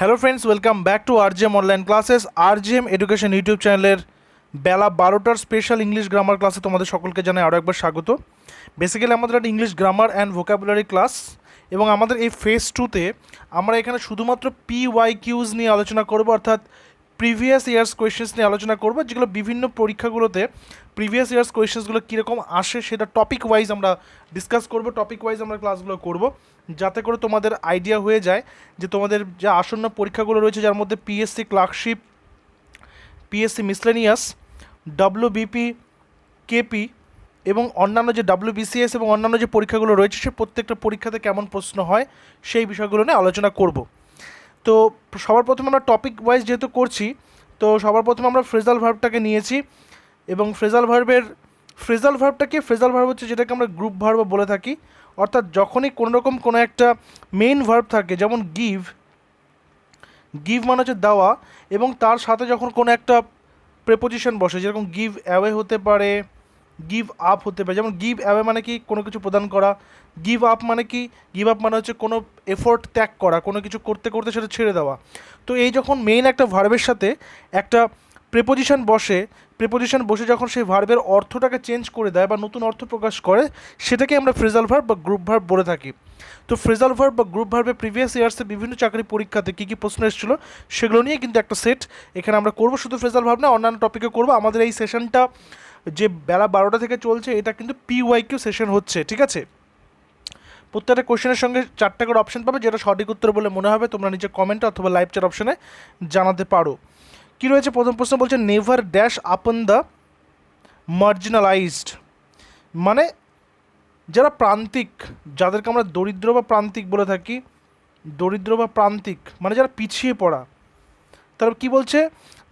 Hello friends welcome back to RGM online classes RGM education YouTube চ্যানেলের বেলা বারোটার special English grammar ক্লাসে তোমাদের সকলকে জানাই আরও একবার স্বাগত। বেসিক্যালি আমাদের একটা English grammar and vocabulary class এবং আমাদের এই ফেজ টুতে আমরা এখানে শুধুমাত্র পি ওয়াই কিউজ নিয়ে আলোচনা করব, অর্থাৎ প্রিভিয়াস ইয়ার্স কোয়েশ্চেন্স নিয়ে আলোচনা করব, যেগুলো বিভিন্ন পরীক্ষাগুলোতে প্রিভিয়াস ইয়ার্স কোয়েশ্চেন্সগুলো কীরকম আসে সেটা টপিক ওয়াইজ আমরা ডিসকাস করব টপিক ওয়াইজ আমরা ক্লাসগুলো করব, যাতে করে তোমাদের আইডিয়া হয়ে যায় যে তোমাদের যে আসন্ন পরীক্ষাগুলো রয়েছে, যার মধ্যে PSC clerkship PSC miscellaneous WBP KP এবং অন্যান্য যে ডাব্লিউবিসিএস এবং অন্যান্য যে পরীক্ষাগুলো রয়েছে, সে প্রত্যেকটা পরীক্ষাতে কেমন প্রশ্ন হয়, সেই বিষয়গুলো নিয়ে আলোচনা করব। তো সবার প্রথমে আমরা টপিক ওয়াইজ যেহেতু করছি, তো সবার প্রথমে আমরা ফ্রেজাল ভার্বটাকে নিয়েছি এবং ফ্রেজাল ভার্বের ফ্রেজাল ভার্বটাকে ফ্রেজাল ভার্ব হচ্ছে যেটাকে আমরা গ্রুপ ভার্ব বলে থাকি। অর্থাৎ যখনই কোনো রকম কোনো একটা মেইন ভার্ব থাকে, যেমন গিভ গিভ মানে হচ্ছে দেওয়া এবং তার সাথে যখন কোনো একটা প্রেপোজিশন বসে, যেরকম গিভ অ্যাওয়ে হতে পারে গিভ আপ হতে পারে। যেমন গিভ অ্যাওয়ে মানে কি কোনো কিছু প্রদান করা গিভ আপ মানে কি গিভ আপ মানে হচ্ছে কোনো এফোর্ট ত্যাগ করা, কোনো কিছু করতে করতে সেটা ছেড়ে দেওয়া। তো এই যখন মেইন একটা ভার্বের সাথে একটা প্রেপোজিশন বসে প্রেপোজিশন বসে যখন সেই ভার্বের অর্থটাকে চেঞ্জ করে দেয় বা নতুন অর্থ প্রকাশ করে, সেটাকে আমরা ফ্রেজাল ভার্ব বা গ্রুপ ভার্ব বলে থাকি। তো ফ্রেজাল ভার্ব বা গ্রুপ ভার্বে প্রিভিয়াস ইয়ার্সে বিভিন্ন চাকরি পরীক্ষাতে কী কী প্রশ্ন এসেছিল, সেগুলো নিয়ে কিন্তু একটা সেট এখানে আমরা করব। শুধু ফ্রেজাল ভার্ব না, অন্যান্য টপিকে করব। আমাদের এই সেশনটা যে বেলা বারোটা থেকে চলছে, এটা কিন্তু পিওয়াই কিউ সেশন হচ্ছে, ঠিক আছে? প্রত্যেকটা কোশ্চেনের সঙ্গে চারটে করে অপশন পাবে, যেটা সঠিক উত্তর বলে মনে হবে, তোমরা নিজের কমেন্টে অথবা লাইভ চ্যাট অপশনে জানাতে পারো। কী রয়েছে? প্রথম প্রশ্ন বলছে never dash upon the marginalised মানে যারা প্রান্তিক, যাদেরকে আমরা দরিদ্র বা প্রান্তিক বলে থাকি, দরিদ্র বা প্রান্তিক মানে যারা পিছিয়ে পড়া তারপর কি বলছে?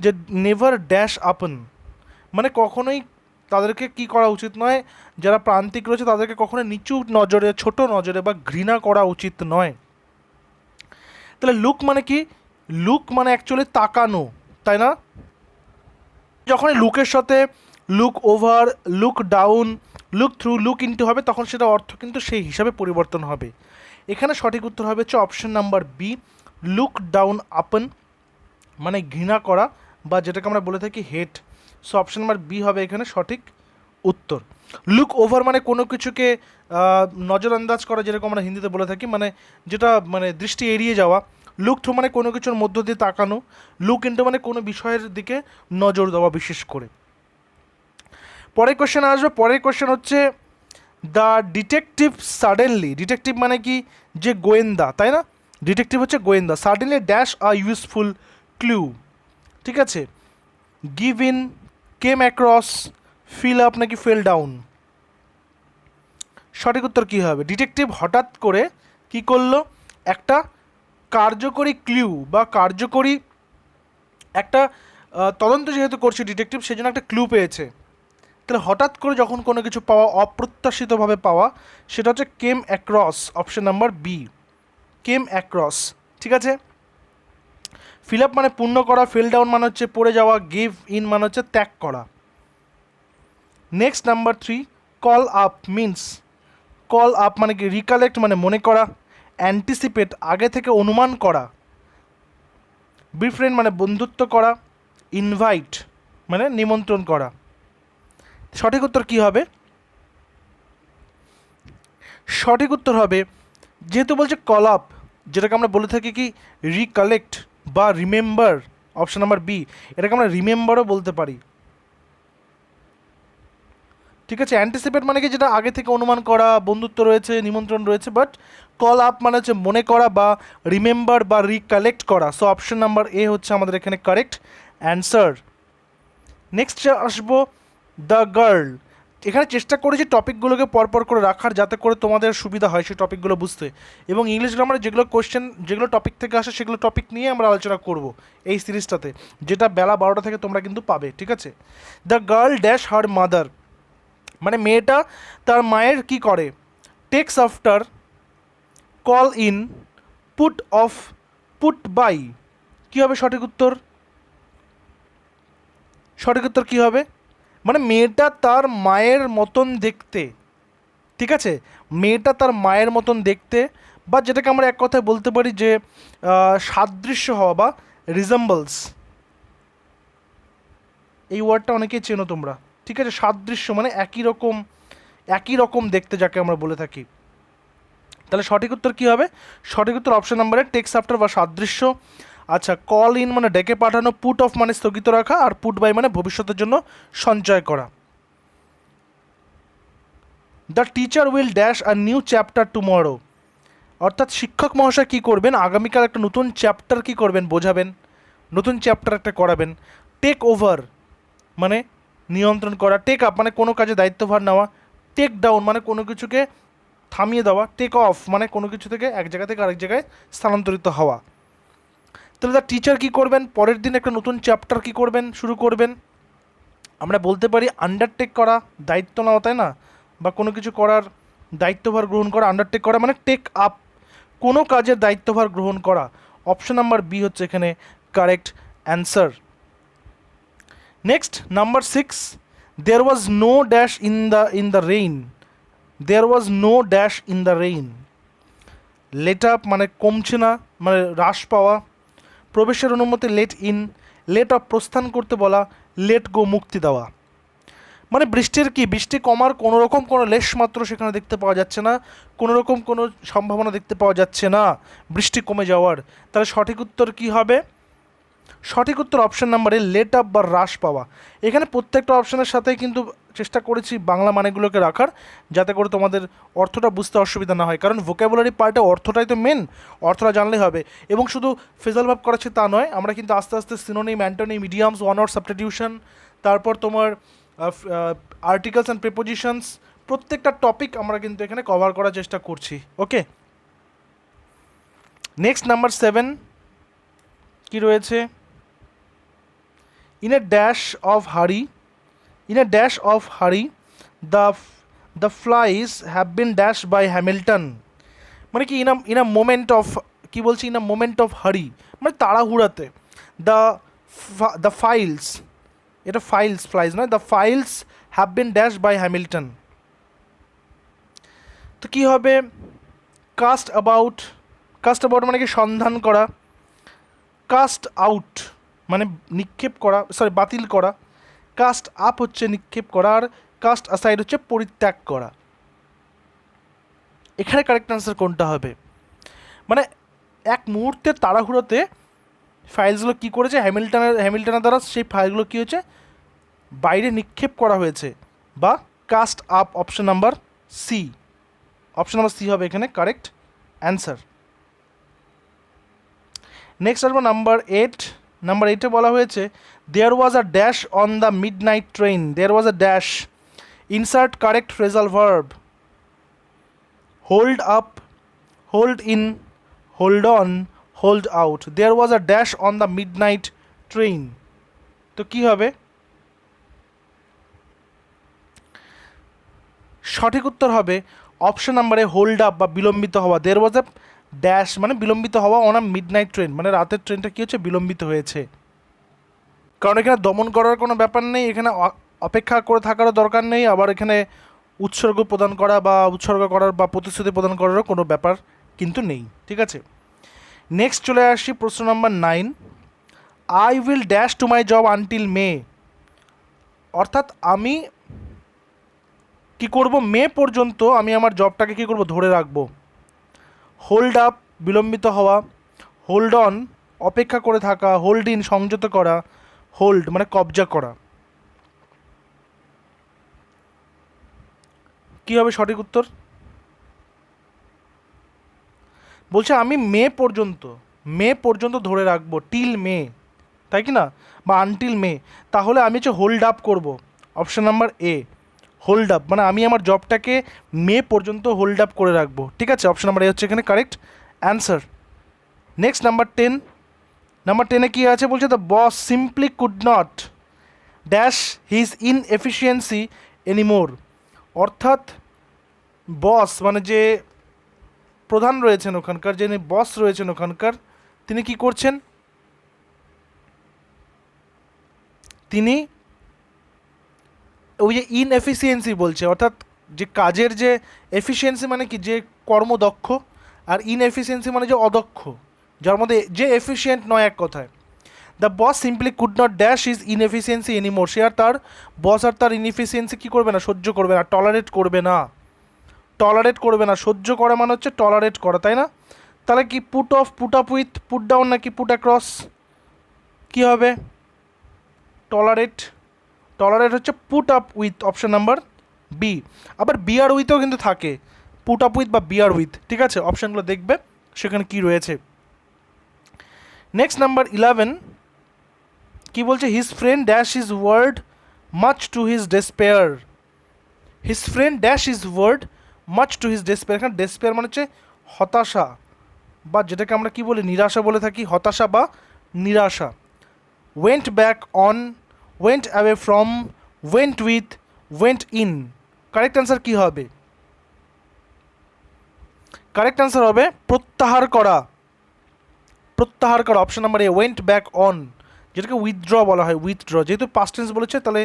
যে নেভার ড্যাশ আপন মানে কখনোই তাদেরকে কি করা উচিত নয়? যারা প্রান্তিক রয়েছে, তাদেরকে কখনো নিচু নজরে, ছোট নজরে বা ঘৃণা করা উচিত নয়। তাহলে লুক মানে কি? লুক মানে অ্যাকচুয়ালি তাকানো, তাই না? যখনই লুকের সাথে look over, look down, look through, look into হবে, তখন সেটা অর্থ কিন্তু সেই হিসাবে পরিবর্তন হবে। এখানে সঠিক উত্তর হবে হচ্ছে option number B look down upon মানে ঘৃণা করা বা যেটাকে আমরা বলে থাকি hate so option number B হবে এখানে সঠিক উত্তর। লুক ওভার মানে কোনো কিছুকে নজরআন্দাজ করা যেরকম আমরা হিন্দিতে বলে থাকি মানে যেটা মানে দৃষ্টি এড়িয়ে যাওয়া। লুক থ্রু মানে কোনো কিছুর মধ্য দিয়ে তাকানো। লুক ইন্টু মানে কোনো বিষয়ের দিকে নজর দেওয়া বিশেষ করে। পরের কোশ্চেন আসবে। পরের কোশ্চেন হচ্ছে দ্য ডিটেকটিভ সাডেনলি ডিটেকটিভ মানে কি? যে গোয়েন্দা, তাই না? ডিটেকটিভ হচ্ছে গোয়েন্দা। Suddenly dash a useful clue ঠিক আছে? Give in came across fill up নাকি ফেল ডাউন সঠিক উত্তর কী হবে? ডিটেকটিভ হঠাৎ করে কি করল? একটা কার্যকরী ক্লিউ বা কার্যকরী একটা তদন্ত যেহেতু করছে ডিটেকটিভ সেই জন্য একটা ক্লু পেয়েছে। তাহলে হঠাৎ করে যখন কোনো কিছু পাওয়া, অপ্রত্যাশিতভাবে পাওয়া, সেটা হচ্ছে came across option number B came across ঠিক আছে? ফিল আপ মানে পূর্ণ করা ফিল ডাউন মানে হচ্ছে পড়ে যাওয়া গিভ ইন মানে হচ্ছে ত্যাগ করা। Next number three call up means call up মানে কি রিকালেক্ট মানে মনে করা অ্যান্টিসিপেট আগে থেকে অনুমান করা বিফ্রেন্ড মানে বন্ধুত্ব করা ইনভাইট মানে নিমন্ত্রণ করা। সঠিক উত্তর কী হবে? সঠিক উত্তর হবে, যেহেতু বলছে কল আপ যেটাকে আমরা বলে থাকি কি রিকালেক্ট বা রিমেম্বার অপশান নাম্বার বি এটাকে আমরা রিমেম্বারও বলতে পারি। ঠিক আছে অ্যান্টিসিপেট মানে কি? যেটা আগে থেকে অনুমান করা, বন্ধুত্ব রয়েছে, নিমন্ত্রণ রয়েছে বাট কল আপ মানে হচ্ছে মনে করা বা রিমেম্বার বা রিকালেক্ট করা। সো অপশন নাম্বার এ হচ্ছে আমাদের এখানে কারেক্ট অ্যান্সার নেক্সট আসব দ্য গার্ল এখানে চেষ্টা করেছি টপিকগুলোকে পরপর করে রাখার যাতে করে তোমাদের সুবিধা হয় সেই টপিকগুলো বুঝতে। এবং ইংলিশ গ্রামারে যেগুলো কোয়েশ্চেন যেগুলো টপিক থেকে আসে সেগুলো টপিক নিয়ে আমরা আলোচনা করব এই সিরিজটাতে, যেটা বেলা বারোটা থেকে তোমরা কিন্তু পাবে, ঠিক আছে? The girl dash her mother মানে মেয়েটা তার মায়ের কি করে? Takes after call in put off put by কী হবে সঠিক উত্তর? সঠিক উত্তর কী হবে? মানে মেয়েটা তার মায়ের মতন দেখতে, ঠিক আছে? মেয়েটা তার মায়ের মতন দেখতে বা যেটাকে আমরা এক কথায় বলতে পারি যে সাদৃশ্য হওয়া বা রিজেম্বলস এই ওয়ার্ডটা অনেকেই চেনো তোমরা, ঠিক আছে? সাদৃশ্য মানে একই রকম একই রকম দেখতে যাকে আমরা বলে থাকি। তাহলে সঠিক উত্তর কী হবে? সঠিক উত্তর অপশন নাম্বারে টেক্স আফটার বা সাদৃশ্য আচ্ছা কল ইন মানে ডেকে পাঠানো পুট অফ মানে স্থগিত রাখা আর পুট বাই মানে ভবিষ্যতের জন্য সঞ্চয় করা। The teacher will dash a new chapter tomorrow অর্থাৎ শিক্ষক মহাশয় কী করবেন? আগামীকাল একটা নতুন চ্যাপ্টার কী করবেন? বোঝাবেন। নতুন চ্যাপ্টার একটা করাবেন। টেক ওভার মানে নিয়ন্ত্রণ করা। টেক আপ মানে কোনো কাজে দায়িত্বভার নেওয়া। টেক ডাউন মানে কোনো কিছুকে থামিয়ে দেওয়া। টেক অফ মানে কোনো কিছু থেকে এক জায়গা থেকে আরেক জায়গায় স্থানান্তরিত হওয়া। তাহলে তার টিচার কী করবেন? পরের দিন একটা নতুন চ্যাপ্টার কী করবেন? শুরু করবেন? আমরা বলতে পারি আন্ডারটেক করা, দায়িত্ব নেওয়া তাই না? বা কোনো কিছু করার দায়িত্বভার গ্রহণ করা আন্ডারটেক করা মানে টেক আপ কোনো কাজের দায়িত্বভার গ্রহণ করা। অপশন নাম্বার বি হচ্ছে এখানে correct answer next number six there was no dash in the in the rain there was no dash in the rain let up মানে কমছে না মানে হ্রাস পাওয়া। প্রবেশের অনুমতি লেট ইন, লেট অফ প্রস্থান করতে বলা, লেট গো মুক্তি দেওয়া। মানে বৃষ্টির কি, বৃষ্টি কমার কোনো রকম কোনো লেশ মাত্র সেখানে দেখতে পাওয়া যাচ্ছে না কোনো রকম কোনো সম্ভাবনা দেখতে পাওয়া যাচ্ছে না, বৃষ্টি কমে যাওয়ার। তাহলে সঠিক উত্তর কি হবে? সঠিক উত্তর অপশন নাম্বারে লেট আপ বা হ্রাস পাওয়া। এখানে প্রত্যেকটা অপশনের সাথে কিন্তু চেষ্টা করেছি বাংলা মানেগুলোকে রাখার, যাতে করে তোমাদের অর্থটা বুঝতে অসুবিধা না হয়। কারণ ভোকাবুলারি পার্টে অর্থটাই তো মেন অর্থটা জানলেই হবে। এবং শুধু ফেজাল ভাব করাচ্ছে তা নয়, আমরা কিন্তু আস্তে আস্তে synonym antonym mediums one word substitution তারপর তোমার আর্টিকেলস অ্যান্ড প্রিপোজিশনস প্রত্যেকটা টপিক আমরা কিন্তু এখানে কভার করার চেষ্টা করছি। ওকে নেক্সট নাম্বার সেভেন কি রয়েছে? In a dash of hurry in a dash of hurry, the the flies have been dashed by hamilton. মানে কি in in a moment of কি বলছি in a moment of hurry মানে তাড়াহুড়াতে। The the files এটা files flies নয় the files have been dash by Hamilton তো কী হবে? কাস্ট অ্যাবাউট কাস্ট অ্যাবাউট মানে কি, সন্ধান করা। কাস্ট আউট মানে নিক্ষেপ করা সরি বাতিল করা। কাস্ট আপ হচ্ছে নিক্ষেপ করা আর কাস্ট আসাইড হচ্ছে পরিত্যাগ করা। এখানে কারেক্ট আনসার কোনটা হবে? মানে এক মুহূর্তে তাড়াহুড়োতে ফাইলসগুলো কী করেছে? হ্যামিল্টনের হ্যামিল্টনের দ্বারা সেই ফাইলগুলো কী হয়েছে? বাইরে নিক্ষেপ করা হয়েছে বা cast up option number C option number C হবে এখানে কারেক্ট অ্যান্সার নেক্সট আসব নাম্বার এইট নাম্বার এইটে বলা হয়েছে there was a dash on the midnight train there was a dash insert correct phrasal verb hold up hold in hold on hold out there was a dash on the midnight train তো কী হবে? সঠিক উত্তর হবে option নাম্বারে hold up বা বিলম্বিত হওয়া। দেয়ার ওয়াজ ড্যাশ মানে বিলম্বিত হওয়া অন মিড নাইট ট্রেন মানে রাতের ট্রেনটা কী হচ্ছে? বিলম্বিত হয়েছে। কারণ এখানে দমন করার কোনো ব্যাপার নেই, এখানে অপেক্ষা করে থাকারও দরকার নেই, আবার এখানে উৎসর্গ প্রদান করা বা উৎসর্গ করার বা প্রতিশ্রুতি প্রদান করারও কোনো ব্যাপার কিন্তু নেই, ঠিক আছে? নেক্সট চলে আসি প্রশ্ন number nine I will dash to my job until May অর্থাৎ আমি কি করব? মে পর্যন্ত আমি আমার জবটাকে কি করব? ধরে রাখব। হোল্ড আপ বিলম্বিত হওয়া হোল্ড অন অপেক্ষা করে থাকা হোল্ড ইন সংযত করা হোল্ড মানে কবজা করা। কি হবে সঠিক উত্তর? বলছে, আমি মে পর্যন্ত মে পর্যন্ত ধরে রাখব টিল মে। তাই কি না? বা আনটিল মে। তাহলে আমি হচ্ছে হোল্ড আপ করব। Option number A, hold up. মানে আমি আমার জবটাকে মে পর্যন্ত হোল্ড আপ করে রাখব। ঠিক আছে? অপশান নাম্বার এ হচ্ছে এখানে, correct? Answer. Next number ten. Number টেনে কী আছে বলছে? The boss simply could not dash his inefficiency anymore অর্থাৎ বস মানে যে প্রধান রয়েছেন ওখানকার, যিনি বস রয়েছেন ওখানকার, তিনি কি করছেন? তিনি ওই যে ইনএফিসিয়েন্সি বলছে, অর্থাৎ যে কাজের যে এফিসিয়েন্সি মানে কি? যে কর্মদক্ষ আর ইনএফিসিয়েন্সি মানে যে অদক্ষ। যার মধ্যে যে এফিসিয়েন্ট নয় এক কথায়। The boss simply could not dash his inefficiency anymore সে আর তার বস আর তার ইনএফিসিয়েন্সি কী করবে না? সহ্য করবে না। টলারেট করবে না। টলারেট করবে না। সহ্য করা মানে হচ্ছে টলারেট করা, তাই না? তাহলে কি put off put up with put down নাকি পুট অ্যাক্রস কী হবে? টলারেট টলারেট হচ্ছে put up with option number B আবার বিয়ার উইথও কিন্তু থাকে। পুট আপ উইথ বা বিয়ার উইথ ঠিক আছে? অপশানগুলো দেখবে। সেখানে কি রয়েছে? নেক্সট নাম্বার ইলেভেন কি বলছে? His friend dash his word much to his despair his friend dash his word much to his despair এখানে ডেসপেয়ার মানে হচ্ছে হতাশা বা যেটাকে আমরা কি বলি? নিরাশা বলে থাকি। হতাশা বা নিরাশা। Went back on went away from went with went in correct answer কী হবে? কারেক্ট অ্যান্সার হবে প্রত্যাহার করা। প্রত্যাহার করা option number A went back on যেটাকে উইথড্র বলা হয় উইথড্র যেহেতু পাস্ট টেন্স বলেছে, তাহলে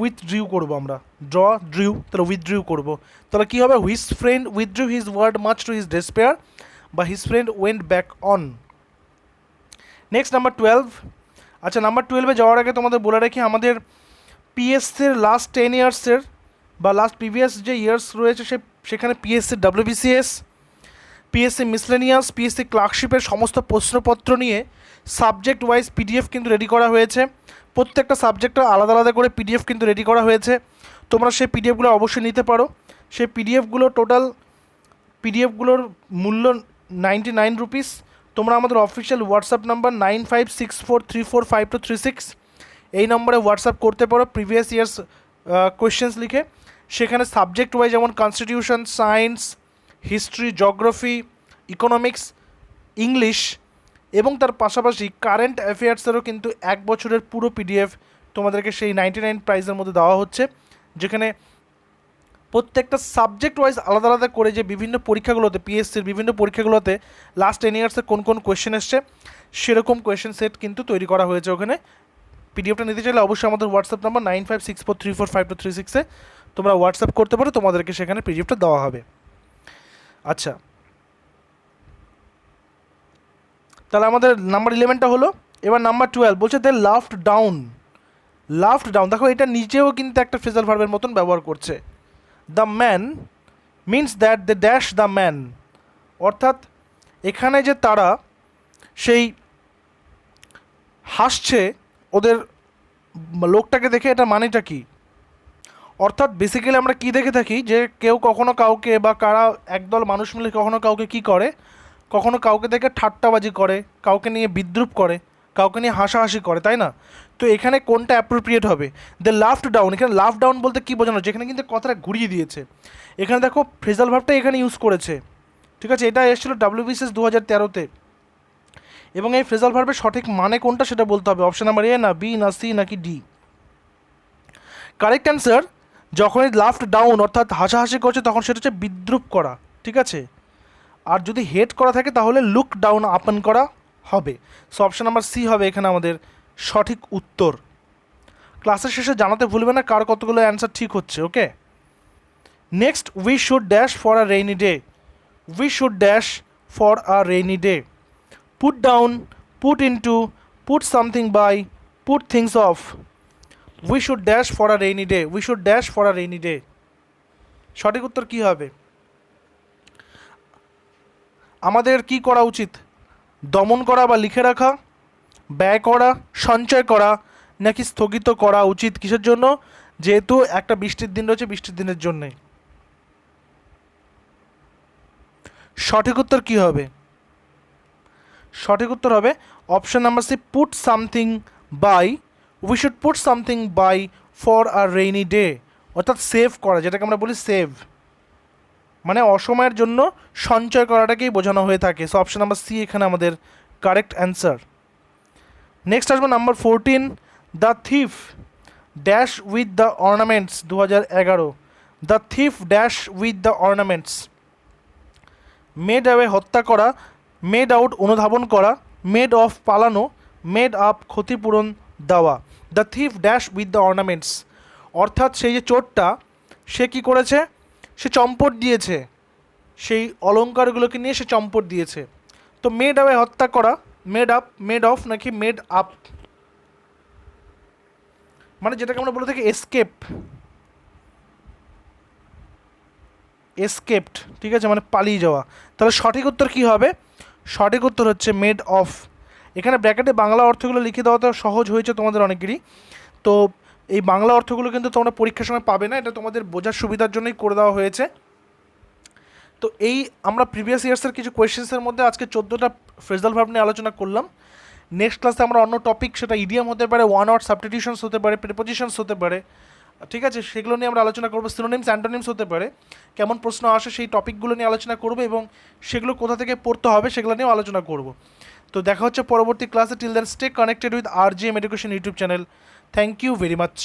উইথড্রিউ করব আমরা। ড্র ড্রিউ তাহলে উইথড্রিউ করব। তাহলে কী হবে? His friend withdrew his word much to his despair বা his friend went back on next number twelve আচ্ছা নাম্বার টুয়েলভে যাওয়ার আগে তোমাদের বলে রাখি, আমাদের পিএসসির লাস্ট টেন ইয়ার্সের বা লাস্ট প্রিভিয়াস যে ইয়ার্স রয়েছে, সে সেখানে পিএসসির ডাব্লিউবিসিএস পিএসসি মিসলেনিয়াস পিএসসি ক্লার্কশিপের সমস্ত প্রশ্নপত্র নিয়ে সাবজেক্ট ওয়াইজ পিডিএফ কিন্তু রেডি করা হয়েছে। প্রত্যেকটা সাবজেক্টের আলাদা আলাদা করে পিডিএফ কিন্তু রেডি করা হয়েছে। তোমরা সেই পিডিএফগুলো অবশ্যই নিতে পারো। সেই পিডিএফগুলো টোটাল পিডিএফগুলোর মূল্য নাইনটি নাইন রুপিস তোমরা আমাদের official WhatsApp number nine five six four three four five two three six এই নম্বরে হোয়াটসঅ্যাপ করতে পারো প্রিভিয়াস ইয়ার্স কোয়েশ্চেন্স লিখে। সেখানে সাবজেক্ট ওয়াইজ যেমন constitution science history geography economics English এবং তার পাশাপাশি কারেন্ট অ্যাফেয়ার্সেরও কিন্তু এক বছরের পুরো পিডিএফ তোমাদেরকে সেই নাইনটি নাইন প্রাইজের মধ্যে দেওয়া হচ্ছে, যেখানে প্রত্যেকটা সাবজেক্ট ওয়াইজ আলাদা আলাদা করে যে বিভিন্ন পরীক্ষাগুলোতে পিএসসির বিভিন্ন পরীক্ষাগুলোতে লাস্ট টেন ইয়ার্সে কোন কোন কোয়েশ্চেন এসছে, সেরকম কোয়েশ্চেন সেট কিন্তু তৈরি করা হয়েছে ওখানে। পিডিএফটা নিতে চাইলে অবশ্যই আমাদের WhatsApp number nine five six four three four five two three সিক্সে তোমরা হোয়াটসঅ্যাপ করতে পারো, তোমাদেরকে সেখানে পিডিএফটা দেওয়া হবে। আচ্ছা। তাহলে আমাদের নাম্বার ইলেভেনটা হলো, এবার নাম্বার টুয়েলভ বলছে they laughed down laughed down দেখো এটা নিজেও কিন্তু একটা ফ্রেজাল ভার্বের মতন ব্যবহার করছে। The man means that the dash the man অর্থাৎ এখানে যে তারা, সেই হাসছে, ওদের লোকটাকে দেখে এটা মানেটা কি? অর্থাৎ বেসিক্যালি আমরা কি দেখে থাকি যে কেউ কখনো কাউকে বা কারা একদল মানুষ মিলে কখনো কাউকে কি করে? কখনো কাউকে দেখে ঠাট্টাবাজি করে, কাউকে নিয়ে বিদ্রুপ করে, কাউকে নিয়ে হাসাহাসি করে, তাই না? তো এখানে কোনটা অ্যাপ্রোপ্রিয়েট হবে? দ্য লাফট ডাউন এখানে লাফ ডাউন বলতে কী বোঝানো হচ্ছে? এখানে কিন্তু কথাটা ঘুরিয়ে দিয়েছে। এখানে দেখো ফ্রেজাল ভাবটা এখানে ইউজ করেছে। ঠিক আছে? এটা এসেছিল ডাব্লিউবিসিএস দু হাজার তেরোতে এবং এই ফ্রেজাল ভার্বের সঠিক মানে কোনটা সেটা বলতে হবে। অপশন নাম্বার এ না বি না সি নাকি ডি কারেক্ট অ্যান্সার যখনই লাফট ডাউন অর্থাৎ হাসাহাসি করছে, তখন সেটা হচ্ছে বিদ্রুপ করা, ঠিক আছে? আর যদি হেড করা থাকে, তাহলে লুক ডাউন আপন করা হবে। সো অপশন নাম্বার সি হবে এখানে আমাদের সঠিক উত্তর। ক্লাসের শেষে জানাতে ভুলবে না, কার কতগুলো অ্যান্সার ঠিক হচ্ছে okay next we should dash for a rainy day we should dash for a rainy day put down put into put something by put things off we should dash for a rainy day we should dash for a rainy day সঠিক উত্তর কী হবে? আমাদের কি করা উচিত? দমন করা বা লিখে রাখা? ব্যয় করা? সঞ্চয় করা? নাকি স্থগিত করা উচিত? কিসের জন্য? যেহেতু একটা বৃষ্টির দিন রয়েছে, বৃষ্টির দিনের জন্যে। সঠিক উত্তর কী হবে? সঠিক উত্তর হবে option number C put something by we should put something by for a rainy day অর্থাৎ সেভ করা, যেটাকে আমরা বলি সেভ মানে অসময়ের জন্য সঞ্চয় করাটাকেই বোঝানো হয়ে থাকে। সো অপশন নাম্বার সি এখানে আমাদের কারেক্ট অ্যান্সার নেক্সট আসব number fourteen the thief dash with the ornaments দু হাজার এগারো। The thief dash with the ornaments made away হত্যা করা মেড আউট অনুধাবন করা মেড অফ পালানো মেড আপ ক্ষতিপূরণ দেওয়া। The thief dash with the ornaments অর্থাৎ সেই যে চোরটা, সে কি করেছে? সে চম্পট দিয়েছে। সেই অলঙ্কারগুলোকে নিয়ে সে চম্পট দিয়েছে। তো মেড আওয়ে হত্যা করা মেড আপ মেড অফ নাকি মেড আপ মানে যেটাকে আমরা বলে থাকি এসকেপ এসকেপড ঠিক আছে? মানে পালিয়ে যাওয়া। তাহলে সঠিক উত্তর কী হবে? সঠিক উত্তর হচ্ছে মেড অফ এখানে ব্র্যাকেটে বাংলা অর্থগুলো লিখে দেওয়াটা সহজ হয়েছে তোমাদের অনেকেরই। তো এই বাংলা অর্থগুলো কিন্তু তোমরা পরীক্ষার সময় পাবে না, এটা তোমাদের বোঝার সুবিধার জন্যই করে দেওয়া হয়েছে। তো এই আমরা প্রিভিয়াস ইয়ার্সের কিছু কোয়েশ্চেন্সের মধ্যে আজকে চোদ্দোটা ফ্রেজাল ভাব নিয়ে আলোচনা করলাম। নেক্সট ক্লাসে আমরা অন্য টপিক সেটা ইডিয়াম হতে পারে ওয়ান ওয়ার্ড সাবস্টিটিউশনস হতে পারে প্রিপোজিশনস হতে পারে। ঠিক আছে? সেগুলো নিয়ে আমরা আলোচনা করব সিনোনিমস অ্যান্টোনিমস হতে পারে। কেমন প্রশ্ন আসে সেই টপিকগুলো নিয়ে আলোচনা করব এবং সেগুলো কোথা থেকে পড়তে হবে সেগুলো নিয়েও আলোচনা করব। তো দেখা হচ্ছে পরবর্তী ক্লাসে। Till then stay connected with R G M education YouTube channel thank you very much